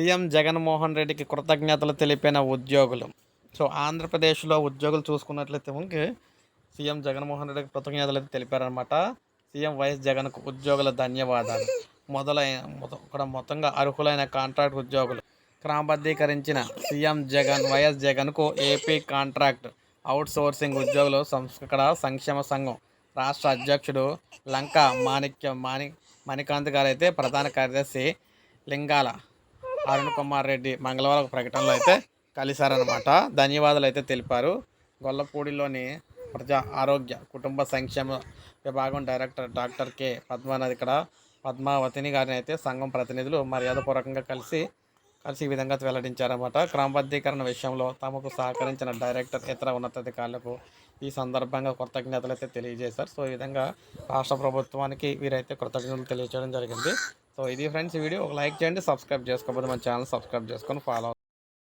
CM Jaganmohan రెడ్డికి కృతజ్ఞతలు తెలిపిన ఉద్యోగులు. సో ఆంధ్రప్రదేశ్లో ఉద్యోగులు చూసుకున్నట్లయితే మనకి సీఎం జగన్మోహన్ రెడ్డికి కృతజ్ఞతలు అయితే తెలిపారనమాట సీఎం వైఎస్ జగన్కు ఉద్యోగుల ధన్యవాదాలు. మొదలైన ఇక్కడ మొత్తంగా అర్హులైన కాంట్రాక్ట్ ఉద్యోగులు. క్రమబద్ధీకరించిన సీఎం జగన్ వైఎస్ జగన్కు ఏపీ కాంట్రాక్ట్ అవుట్ సోర్సింగ్ ఉద్యోగులు సంస్- ఇక్కడ సంక్షేమ సంఘం రాష్ట్ర అధ్యక్షుడు లంక మాణిక్య మాణి మణికాంత్ గారు అయితే ప్రధాన కార్యదర్శి లింగాల అరుణ్ కుమార్ రెడ్డి మంగళవారం ఒక ప్రకటనలో అయితే కలిశారనమాట ధన్యవాదాలు అయితే తెలిపారు. గొల్లపూడిలోని ప్రజా ఆరోగ్య కుటుంబ సంక్షేమ విభాగం డైరెక్టర్ డాక్టర్ కె. పద్మానాథ్ ఇక్కడ. పద్మావతిని గారిని అయితే సంఘం ప్రతినిధులు మర్యాదపూర్వకంగా కలిసి కలిసి ఈ విధంగా వెల్లడించారన్నమాట. క్రమబద్ధీకరణ విషయంలో తమకు సహకరించిన డైరెక్టర్ ఇతర ఉన్నతాధికారులకు ఈ సందర్భంగా కృతజ్ఞతలు అయితే తెలియజేశారు. సో ఈ విధంగా రాష్ట్ర ప్రభుత్వానికి వీరైతే కృతజ్ఞతలు తెలియజేయడం జరిగింది. సో ఇది ఫ్రెండ్స్ వీడియో. ఒక లైక్ చేయండి సబ్స్క్రైబ్ చేసుకోకపోతే మన ఛానల్ సబ్స్క్రైబ్ చేసుకొని ఫాలో